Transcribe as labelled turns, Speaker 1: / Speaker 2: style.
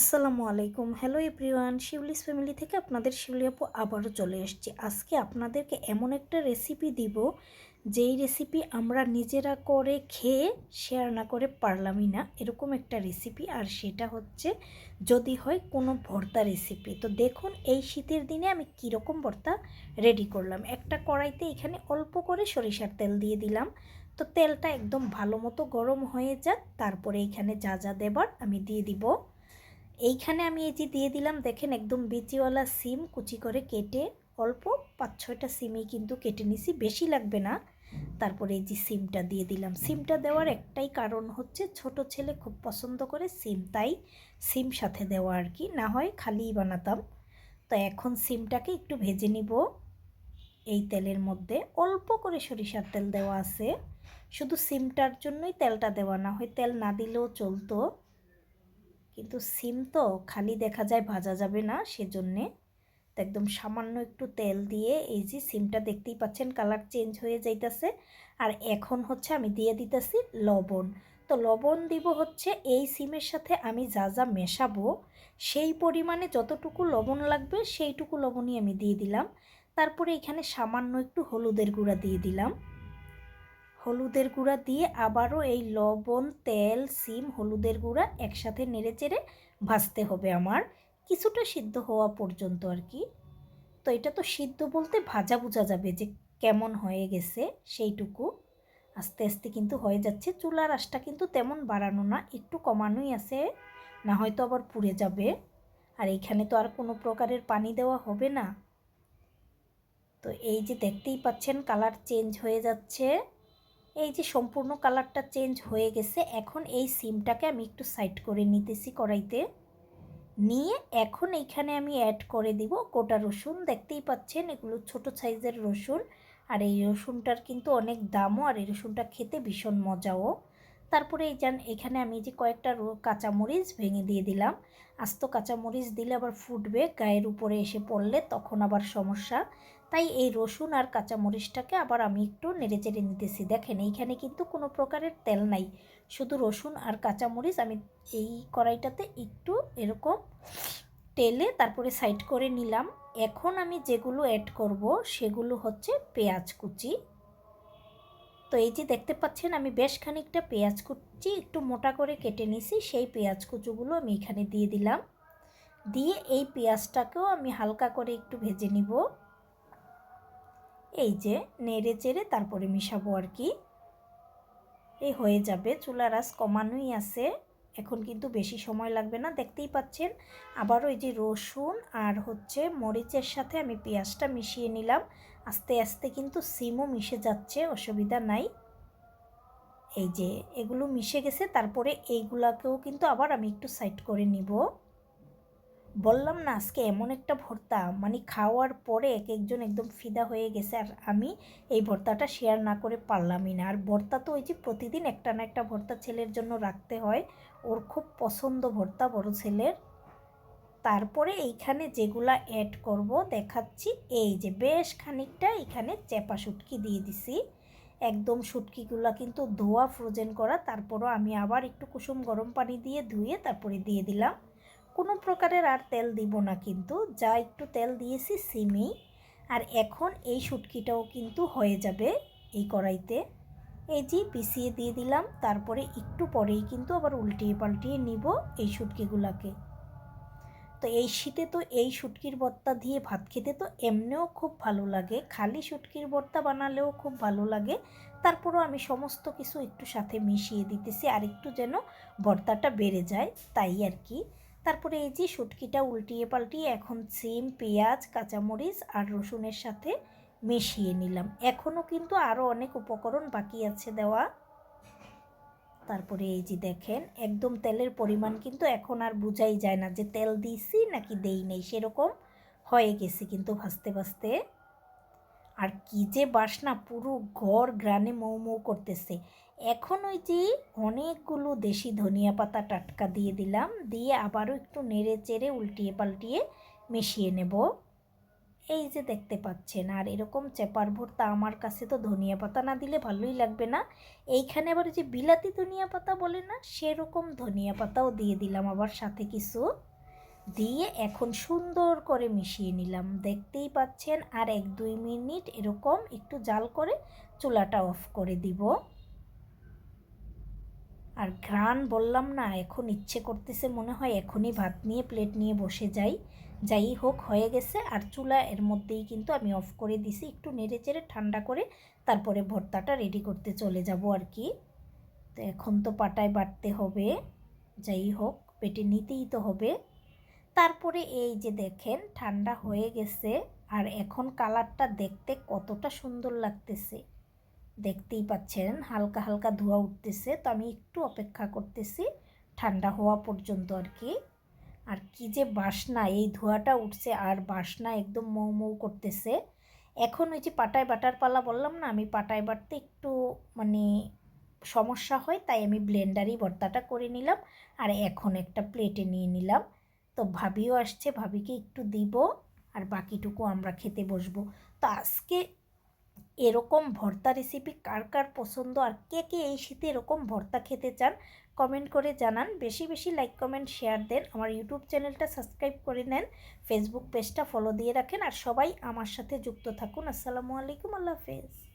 Speaker 1: আসসালামু আলাইকুম। Hello everyone Shiuli's family থেকে আপনাদের শিউলি আপু আবারও চলে এসেছি। আজকে আপনাদেরকে এমন একটা রেসিপি দিব, যেই রেসিপি আমরা নিজেরা করে খেয়ে শেয়ার না করে পারলামই না, এরকম একটা রেসিপি আর সেটা হচ্ছে, যদি হয় কোনো ভর্তা রেসিপি তো দেখুন, এই শীতের দিনে আমি কীরকম ভর্তা রেডি করলাম। একটা কড়াইতে এখানে অল্প করে সরিষার তেল দিয়ে দিলাম। তো তেলটা একদম ভালো মতো গরম হয়ে যাক। তারপরে এখানে যা যা দেবার আমি দিয়ে দিব। এইখানে আমি এই যে দিয়ে দিলাম, দেখেন একদম বিচিওয়ালা সিম, কুচি করে কেটে অল্প পাঁচ ছয়টা সিমই কিন্তু কেটে নিছি, বেশি লাগবে না। তারপরে এই যে সিমটা দিয়ে দিলাম। সিমটা দেওয়ার একটাই কারণ হচ্ছে ছোট ছেলে খুব পছন্দ করে সিম, তাই সিম সাথে দেওয়া আর কি, না হয় খালিই বানাতাম। তো এখন সিমটাকে একটু ভেজে নিব। এই তেলের মধ্যে অল্প করে সরিষার তেল দেওয়া আছে। শুধু সিমটার জন্যই তেলটা দেওয়া না হয়, তেল না দিলেও চলতো। কিন্তু সিম তো খালি দেখা যায় ভাজা যাবে না সেজন্যে। তো একদম সামান্য একটু তেল দিয়ে এই যে সিমটা দেখতেই পাচ্ছেন কালার চেঞ্জ হয়ে যাইতেছে। আর এখন হচ্ছে আমি দিয়ে দিতেছি লবণ। তো লবণ দিব হচ্ছে এই সিমের সাথে আমি যা যা মেশাবো সেই পরিমাণে যতটুকু লবণ লাগবে সেইটুকু লবণই আমি দিয়ে দিলাম। তারপরে এখানে সামান্য একটু হলুদের গুঁড়া দিয়ে দিলাম। হলুদের গুঁড়া দিয়ে আবারও এই লবণ, তেল, সিম, হলুদের গুঁড়া একসাথে নেড়ে চেড়ে ভাজতে হবে আমার। কিছুটা সিদ্ধ হওয়া পর্যন্ত আর কি। তো এটা তো সিদ্ধ বলতে ভাজা বোঝা যাবে যে কেমন হয়ে গেছে সেইটুকু। আস্তে আস্তে কিন্তু হয়ে যাচ্ছে। চুলার আশটা কিন্তু তেমন বাড়ানো না, একটু কমানোই আছে, না হয়তো আবার পুড়ে যাবে। আর এইখানে তো আর কোনো প্রকারের পানি দেওয়া হবে না। তো এই যে দেখতেই পাচ্ছেন, কালার চেঞ্জ হয়ে যাচ্ছে। এই যে সম্পূর্ণ কালারটা চেঞ্জ হয়ে গেছে, এখন এই সিমটাকে আমি একটু সাইড করে নিতেছি কড়াইতে। নিয়ে এখন এইখানে আমি অ্যাড করে দিব গোটা রসুন, দেখতেই পাচ্ছেন এগুলো ছোট সাইজের রসুন। আর এই রসুনটার কিন্তু অনেক দামও, আর এই রসুনটা খেতে ভীষণ মজাও। তারপরে এই যান এখানে আমি যে কয়েকটা কাঁচামরিচ ভেঙে দিয়ে দিলাম। আস্ত কাঁচামরিচ দিলে আবার ফুটবে, গায়ের উপরে এসে পড়লে তখন আবার সমস্যা। তাই এই রসুন আর কাঁচামরিচটাকে আবার আমি একটু নেড়ে চেড়ে নিতেছি। দেখেন, এইখানে কিন্তু কোনো প্রকারের তেল নাই। শুধু রসুন আর কাঁচামরিচ আমি এই কড়াইটাতে একটু এরকম তেলে তারপরে সাইড করে নিলাম। এখন আমি যেগুলো অ্যাড করব সেগুলো হচ্ছে পেঁয়াজ কুচি। তো এই যে দেখতে পাচ্ছেন, আমি বেশ খানিকটা পেঁয়াজ কুচি একটু মোটা করে কেটে নিছি, সেই পেঁয়াজ কুচুগুলো আমি এখানে দিয়ে দিলাম। দিয়ে এই পেঁয়াজটাকেও আমি হালকা করে একটু ভেজে নিব। এই যে, নেড়ে চেড়ে তারপরে মিশাবো আর কি। এই হয়ে যাবে চুলার আস কমানোই আছে। এখন কিন্তু বেশি সময় লাগবে না, দেখতেই পাচ্ছেন। আবারও ওই যে রসুন আর হচ্ছে মরিচের সাথে আমি পেঁয়াজটা মিশিয়ে নিলাম। আস্তে আস্তে কিন্তু সিমও মিশে যাচ্ছে, অসুবিধা নাই। এই যে, এগুলো মিশে গেছে, তারপরে এইগুলাকেও কিন্তু আবার আমি একটু সাইড করে নিব। বললাম না, আজকে এমন একটা ভর্তা। মানে খাওয়ার পরে এক একজন একদম ফিদা হয়ে গেছে আর আমি এই ভর্তাটা শেয়ার না করে পারলামই না। আর ভর্তা তো ওই যে প্রতিদিন একটা না একটা ভর্তা ছেলের জন্য রাখতে হয়। ওর খুব পছন্দ ভর্তা বড় ছেলের। তারপরে এইখানে যেগুলা অ্যাড করব, দেখাচ্ছি। এই যে বেশ খানিকটা এখানে চেপা শুটকি দিয়ে দিছি। একদম শুটকিগুলা কিন্তু ধোয়া ফ্রোজেন করা। তারপরও আমি আবার একটু কুসুম গরম পানি দিয়ে ধুয়ে তারপরে দিয়ে দিলাম। কোনো প্রকারের আর তেল দিব না কিন্তু। যা একটু তেল দিয়েছি সিমেই আর এখন এই শুটকিটাও কিন্তু হয়ে যাবে এই কড়াইতে। এই যে পিছিয়ে দিয়ে দিলাম, তারপরে একটু পরেই কিন্তু আবার উল্টিয়ে পাল্টিয়ে নিব এই শুটকিগুলাকে। তো এই শীতে তো এই শুটকির বর্তা দিয়ে ভাত খেতে তো এমনিও খুব ভালো লাগে। খালি শুটকির বর্তা বানালেও খুব ভালো লাগে। তারপরও আমি সমস্ত কিছু একটু সাথে মিশিয়ে দিতেছি আর একটু যেন ভর্তাটা বেড়ে যায়, তাই আর কি। তারপরে এই যে শুটকিটা উল্টিয়ে পাল্টিয়ে এখন সিম পেঁয়াজ, কাঁচামরিচ আর রসুনের সাথে মিশিয়ে নিলাম। এখনও কিন্তু আরও অনেক উপকরণ বাকি আছে দেওয়া। তারপরে এই যে দেখেন, একদম তেলের পরিমাণ কিন্তু এখন আর বোঝাই যায় না যে তেল দিছি নাকি দেই নেই, সেরকম হয়ে গেছে কিন্তু ভাজতে ভাজতে। আর কি যে বাসনা পুরো ঘর গ্রানে মৌ মৌ করতেছে। এখন ওই যে অনেকগুলো দেশি ধনিয়া পাতা টাটকা দিয়ে দিলাম, দিয়ে আবারও একটু নেড়ে চেড়ে উল্টিয়ে পাল্টিয়ে মিশিয়ে নেব। এই যে দেখতে পাচ্ছেন, আর এরকম চেপার ভর্তা আমার কাছে তো ধনিয়া পাতা না দিলে ভালোই লাগবে না। এইখানে আবার যে বিলাতি ধনিয়া পাতা বলে না, সেরকম ধনিয়া পাতাও দিয়ে দিলাম আবার সাথে কিছু। দিয়ে এখন সুন্দর করে মিশিয়ে নিলাম। দেখতেই পাচ্ছেন, আর এক দুই মিনিট এরকম একটু জাল করে চুলাটা অফ করে দিব। আর ঘ্রাণ বললাম না, এখন ইচ্ছে করতেছে মনে হয় এখনই ভাত নিয়ে প্লেট নিয়ে বসে যাই। যাই হোক, হয়ে গেছে। আর চুলা এর মধ্যেই কিন্তু আমি অফ করে দিছি, একটু নেড়ে চেড়ে ঠান্ডা করে তারপরে ভর্তাটা রেডি করতে চলে যাব আর কি। তো এখন তো পাটায় বাটতে হবে। যাই হোক, পেটে নিতেই তো হবে। তারপরে এই যে দেখেন, ঠান্ডা হয়ে গেছে আর এখন কালারটা দেখতে কতটা সুন্দর লাগতেছে। দেখতেই পাচ্ছেন, হালকা হালকা ধোয়া উঠতেছে। তো আমি একটু অপেক্ষা করতেছি, ঠান্ডা হওয়া পর্যন্ত আর কি। আর কি যে বাসনা, এই ধোঁয়াটা উঠছে আর বাসনা একদম মৌ মৌ করতেছে। এখন ওই যে পাটায় বাটার পালা বললাম না, আমি পাটায় বাটতে একটু মানে সমস্যা হয়, তাই আমি ব্লেন্ডারই ভর্তাটা করে নিলাম আর এখন একটা প্লেটে নিয়ে নিলাম। তো ভাবিও আসছে, ভাবিকে একটু দিব আর বাকিটুকু আমরা খেতে বসবো। তো আজকে এরকম ভর্তা রেসিপি কার কার পছন্দ আর কে কে এই শীতে এরকম ভর্তা খেতে চান কমেন্ট করে জানান। বেশি বেশি লাইক কমেন্ট শেয়ার দেন। আমার ইউটিউব চ্যানেলটা সাবস্ক্রাইব করে নেন ফেসবুক পেজটা ফলো দিয়ে রাখেন। আর সবাই আমার সাথে যুক্ত থাকুন। আসসালামু আলাইকুম, আল্লাহ হাফেজ।